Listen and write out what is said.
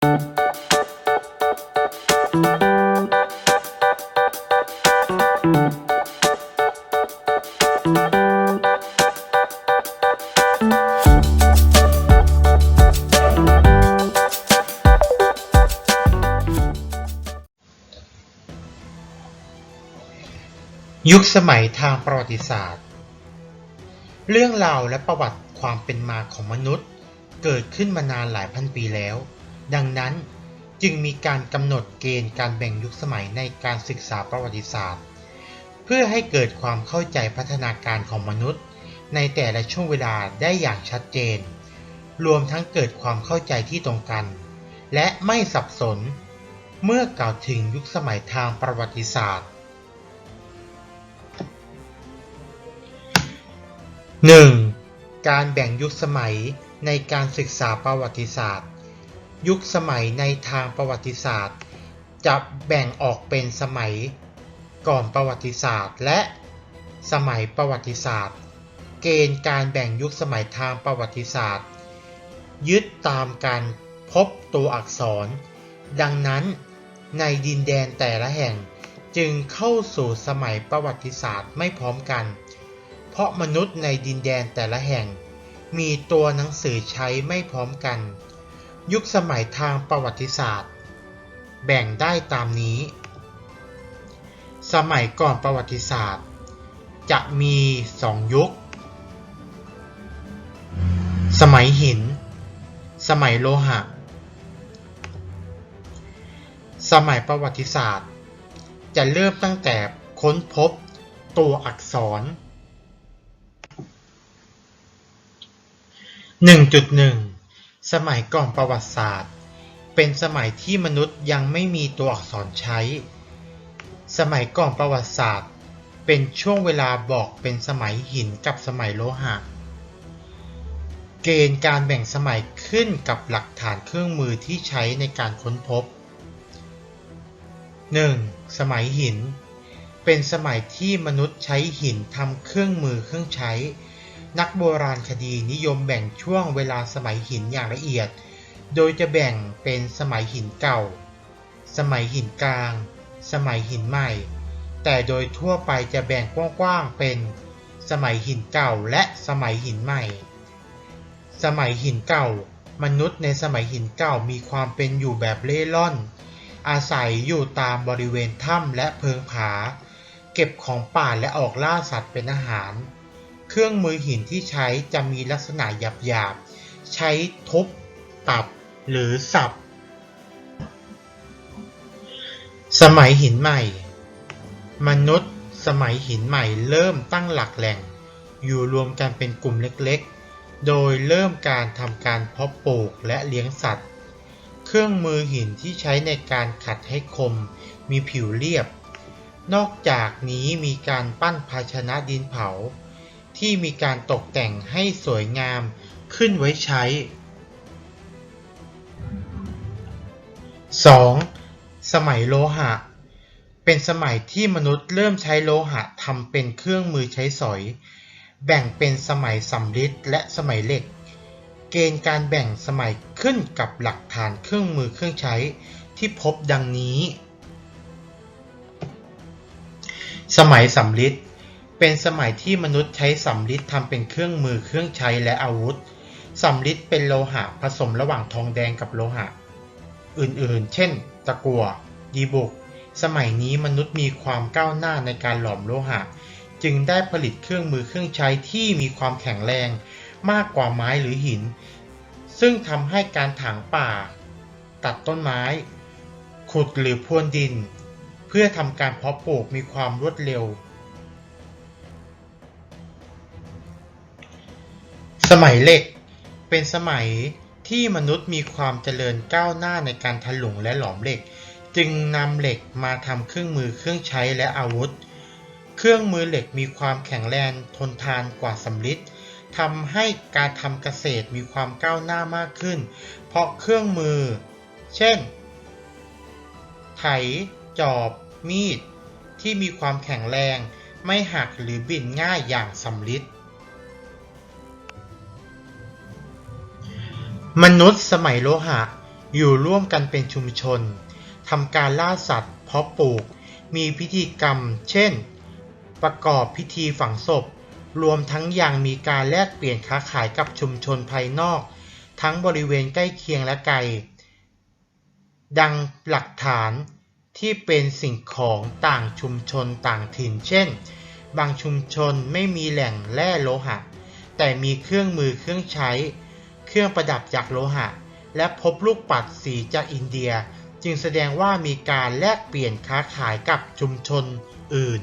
ยุคสมัยทางประวัติศาสตร์ เรื่องราวและประวัติความเป็นมาของมนุษย์ เกิดขึ้นมานานหลายพันปีแล้ว ดังนั้นจึงมีการกำหนดเกณฑ์การแบ่งยุคสมัยในการศึกษาประวัติศาสตร์ เพื่อให้เกิดความเข้าใจพัฒนาการของมนุษย์ ในแต่ละช่วงเวลาได้อย่างชัดเจน รวมทั้งเกิดความเข้าใจที่ตรงกัน และไม่สับสน เมื่อกล่าวถึงยุคสมัยทางประวัติศาสตร์ 1. การแบ่งยุคสมัยในการศึกษาประวัติศาสตร์ ยุคสมัยในทางประวัติศาสตร์ จะแบ่งออกเป็นสมัยก่อนประวัติศาสตร์ และสมัยประวัติศาสตร์ เกณฑ์การแบ่งยุคสมัยทางประวัติศาสตร์ ยึดตามการพบตัวอักษร ดังนั้นในดินแดนแต่ละแห่งจึงเข้าสู่สมัยประวัติศาสตร์ไม่พร้อมกัน เพราะมนุษย์ในดินแดนแต่ละแห่ง มีตัวหนังสือใช้ไม่พร้อมกัน ยุคสมัยทางประวัติศาสตร์ แบ่งได้ตามนี้ สมัยก่อนประวัติศาสตร์ จะมีสองยุค สมัยหิน สมัยโลหะ สมัยประวัติศาสตร์ จะเริ่มตั้งแต่ค้นพบตัวอักษร 1.1 สมัยก่อนประวัติศาสตร์ เป็นสมัยที่มนุษย์ยังไม่มีตัวอักษรใช้ สมัยก่อนประวัติศาสตร์ เป็นช่วงเวลาบอกเป็นสมัยหินกับสมัยโลหะ เกณฑ์การแบ่งสมัยขึ้นกับหลักฐานเครื่องมือที่ใช้ในการค้นพบ 1. สมัยหิน เป็นสมัยที่มนุษย์ใช้หินทำเครื่องมือเครื่องใช้ นักโบราณคดีนิยมแบ่งช่วงเวลาสมัยหินอย่างละเอียด โดยจะแบ่งเป็นสมัยหินเก่า สมัยหินกลาง สมัยหินใหม่ แต่โดยทั่วไปจะแบ่งกว้างๆเป็น สมัยหินเก่าและสมัยหินใหม่ สมัยหินเก่ามนุษย์ในสมัยหินเก่ามีความเป็นอยู่แบบเล่ร่อน อาศัยอยู่ตามบริเวณถ้ำและเพิงผา เก็บของป่าและออกล่าสัตว์เป็นอาหาร เครื่องมือหินที่ใช้จะมีลักษณะหยาบๆ ใช้ทุบ ตัด หรือสับ สมัยหินใหม่ มนุษย์สมัยหินใหม่เริ่มตั้งหลักแหล่ง อยู่รวมกันเป็นกลุ่มเล็กๆ โดยเริ่มการทำการเพาะปลูกและเลี้ยงสัตว์ เครื่องมือหินที่ใช้ในการขัดให้คม มีผิวเรียบ นอกจากนี้มีการปั้นภาชนะดินเผา ที่มีการตกแต่งให้สวยงามขึ้นไว้ใช้ 2. สมัยโลหะ เป็นสมัยที่มนุษย์เริ่มใช้โลหะทำเป็นเครื่องมือใช้สอย แบ่งเป็นสมัยสำริดและสมัยเหล็ก เกณฑ์การแบ่งสมัยขึ้นกับหลักฐานเครื่องมือเครื่องใช้ที่พบดังนี้ สมัยสำริด เป็นสมัยที่มนุษย์ใช้สำริดทำเป็นเครื่องมือเครื่องใช้และอาวุธสำริดเป็นโลหะผสมระหว่างทองแดงกับโลหะ อื่นๆ เช่น ตะกั่วดีบุก สมัยนี้มนุษย์มีความก้าวหน้าในการหลอมโลหะ จึงได้ผลิตเครื่องมือเครื่องใช้ที่มีความแข็งแรงมากกว่าไม้หรือหิน ซึ่งทำให้การถางป่า ตัดต้นไม้ ขุดหรือพรวนดิน เพื่อทำการเพาะปลูกมีความรวดเร็ว สมัยเหล็ก เป็นสมัยที่มนุษย์มีความเจริญก้าวหน้าในการถลุงและหลอมเหล็ก จึงนำเหล็กมาทำเครื่องมือเครื่องใช้และอาวุธ เครื่องมือเหล็กมีความแข็งแรงทนทานกว่าสำริดทำให้การทำเกษตรมีความก้าวหน้ามากขึ้น เพราะเครื่องมือ เช่น ไถ จอบ มีด ที่มีความแข็งแรง ไม่หักหรือบิ่นง่ายอย่างสำริด มนุษย์สมัยโลหะ อยู่ร่วมกันเป็นชุมชนทำการล่าสัตว์ เพาะปลูก มีพิธีกรรม เช่น ประกอบพิธีฝังศพ รวมทั้งยังมีการแลกเปลี่ยนค้าขายกับชุมชนภายนอก ทั้งบริเวณใกล้เคียงและไกล ดังหลักฐานที่เป็นสิ่งของต่างชุมชนต่างถิ่น เช่น บางชุมชนไม่มีแหล่งแร่โลหะ แต่มีเครื่องมือเครื่องใช้ เครื่องประดับจากโลหะ และพบลูกปัดสีจากอินเดีย จึงแสดงว่ามีการแลกเปลี่ยนค้าขายกับชุมชนอื่น